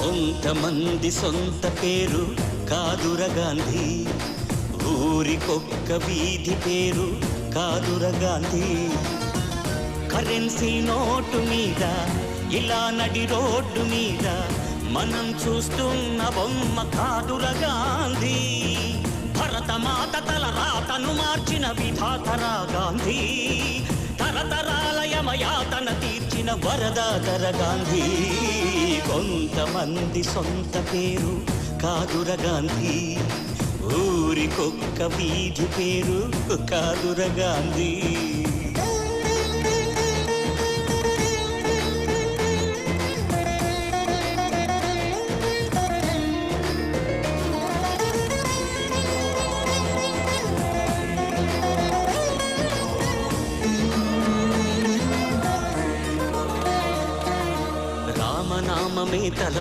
కొంతమంది సొంత పేరు కాదుర గాంధీ. ఊరికొక్క వీధి పేరు కాదుర గాంధీ. కరెన్సీ నోటు మీద ఇలా నడి రోడ్డు మీద మనం చూస్తున్న బొమ్మ కాదుర గాంధీ. భరతమాత తల రాతను మార్చిన విధాతరా గాంధీ. తీర్చిన వరదాతర గాంధీ. కొంతమంది సొంత పేరు కాదుర గాంధీ. ఊరికొక్క వీధి పేరు కాదుర గాంధీ. రామనామమే తల